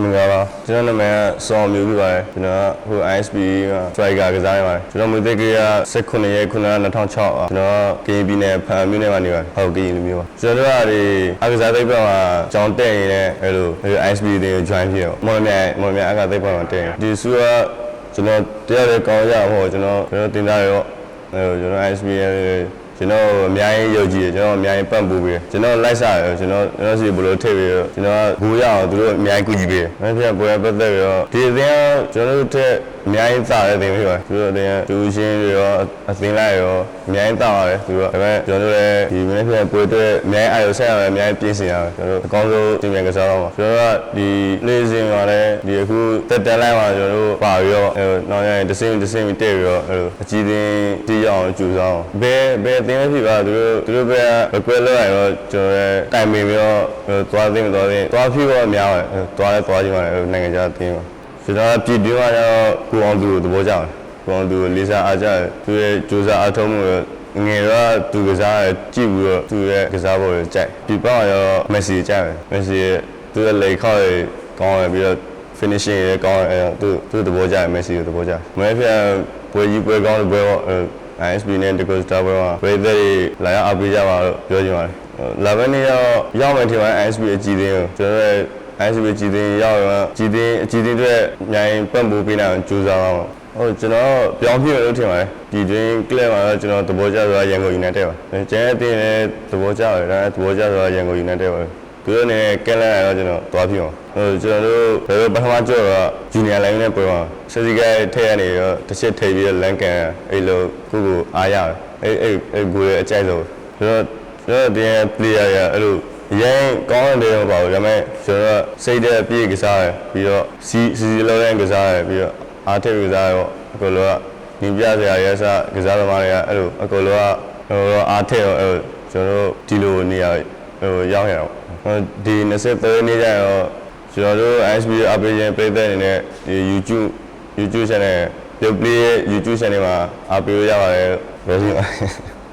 မင်္ဂလာပါကျွန်တော်နာမည်ကစောမျိုးပြပါတယ်ကျွန်တော်ကဟို ISP က striker ကစားနေပါတယ်ကျွန်တော်မွေးသေးကရ18ရက်9 2006ပါကျွန်တော်က KB နဲ့ဖန်မြို့နယ်မှာနေပါတယ်ဟုတ်ကဲ့လူမျိုးပါကျွန်တော်တို့ကဒီအကစားသိပ္ပံမှာကြောင်းတက်ရင်လည်းအဲ့လို ISP တွေ join ဖြစ်တော့မော်လမြိုင်မော်လမြိုင်အကစားသိပ္ပံမှာတက်ရင်ဒီစုကကျွန်တော်တရားလည်းကောင်းရဖို့ကျွန်တော်ကျွန်တော်တင်သားရောအဲ့လိုကျွန်တော် ISP ရဲ့ ကျွန်တော်အများကြီးယုံကြည်တယ်ကျွန်တော်အများကြီးပံ့ပိုးပေးတယ်ကျွန်တော်လိုက်စားတယ်ကျွန်တော်ကျွန်တော်စီဘယ်လိုထည့်ပြီးတော့ကျွန်တော်ကဘူရအောင်သူတို့အများကြီးကူညီပေးတယ်။အဲ့ဒီပွဲပတ်သက်ပြီးတော့ဒီအသင်းကကျွန်တော်တို့ထက်အများကြီးစားတဲ့အသင်းဖြစ်ပါတယ်။သူတို့အသင်းကတူရှင်းတွေရောအသင်းလိုက်ရောအများကြီးစားပါတယ်သူတို့ကဒါပေမဲ့ကျွန်တော်တို့လည်းဒီမနေ့ပြန်ပွဲအတွက်အများကြီးအာရုံဆက်ရမယ်အများကြီးပြင်ဆင်ရမယ်ကျွန်တော်တို့အကောင်းဆုံးတင်ပြကစားတော့မှာကျွန်တော်တို့ကဒီလေးစင်ကလည်းဒီအခုတက်တန်လိုက်မှာကျွန်တော်တို့ပါပြီးတော့အဲနောက်ရရင်တစ်စင်းတစ်စင်းတက်ပြီးတော့အဲအကြီးတင်းတီးရအောင်ကြိုးစားအောင်ဘယ်ဘယ်အသင်းဖြစ်ပါသူတို့သူတို့ဘက်က request လုပ်ရတော့ကျွန်တော်လည်းတိုင်ပင်ပြီးတော့သွားသိမသွားသိသွားဖြစ်တော့အများပါတယ်သွားလဲသွားကြည့်ပါလေနိုင်ငံခြားအသင်းပါကျွန်တော်ပြည်တွင်းမှာတော့ကိုအောင်သူကိုသဘောကျတယ်ကိုအောင်သူကိုလေးစားအားကြတယ်သူရဲ့ကြိုးစားအားထုတ်မှုငယ်တော့သူကစားရကြည့်ပြီးတော့သူရဲ့ကစားပုံကိုကြိုက်ဒီပောက်ရောမက်ဆီကြိုက်တယ်မက်ဆီသူရဲ့လေခေါက်ရကောင်းတယ်ပြီးတော့ finishing ရကောင်းတယ်သူသူသဘောကျတယ်မက်ဆီကိုသဘောကျတယ်မဲဖျက်ပွဲကြီးပွဲကောင်းတဲ့ပွဲတော့ ISB နဲ့ Deco Star ပွဲမှာဝေးသည်လာရအားပေးကြပါလို့ပြောချင်ပါတယ်။လာဘယ်နေ့ရောက်ရောက်မယ်ထင်ပါတယ် ISB အကြည့်သေးကိုကျွန်တော်ရဲ့ ISB ကြည့်သေးရောက်ရင်ကြည့်သေးအကြည့်သေးတွေအများကြီးပတ်ဖို့ပေးနိုင်အောင်ကြိုးစားပါမယ်။ဟုတ်ကျွန်တော်ပြောင်းပြည့်လို့ထင်ပါတယ်။ဒီတွင် clip မှာတော့ကျွန်တော်သဘောကျဆိုတာရန်ကုန် United ပါ။ကျန်တဲ့အတင်းလည်းသဘောကျတယ်ဒါသဘောကျဆိုတာရန်ကုန် United ပါ။ သူတို့နဲ့ကဲလန်ရတော့ကျွန်တော်သွားပြအောင်ဟိုကျွန်တော်တို့ဘယ်လိုပထမကြောတော့ junior line နဲ့ပွဲမှာစစီကဲထည့်ရနေတော့တစ်ချက်ထိပ်ပြီးလန်ကန်အဲ့လိုကိုကိုအားရတယ်အဲ့အဲ့အဲ့ကိုရဲ့အကြိုက်ဆုံးကျွန်တော်ကျွန်တော်ဒီ player ရအဲ့လိုရိုင်းကောင်းတယ်တော့ပါဘူးဒါပေမဲ့ကျွန်တော်စိတ်တဲ့အပြည့်ကစားရပြီးတော့စီစီလုံးနဲ့ကစားရပြီးတော့အားထည့်ကစားရတော့အကုန်လုံးကညီပြစရာရဲစားကစားသမားတွေကအဲ့လိုအကုန်လုံးကဟိုအားထည့်ရောအဲ့လိုကျွန်တော်တို့ဒီလိုနေရာ ဟိုရောက်ရအောင်ဒီ23နေ့ကျတော့ကျွန်တော်တို့ SB operation ပြည်သက်အနေနဲ့ဒီ YouTube YouTube channel ပြုတ်ပလေးရဲ့ YouTube channel မှာအားပေးလို့ရပါတယ်လို့ပြောချင်ပါတယ်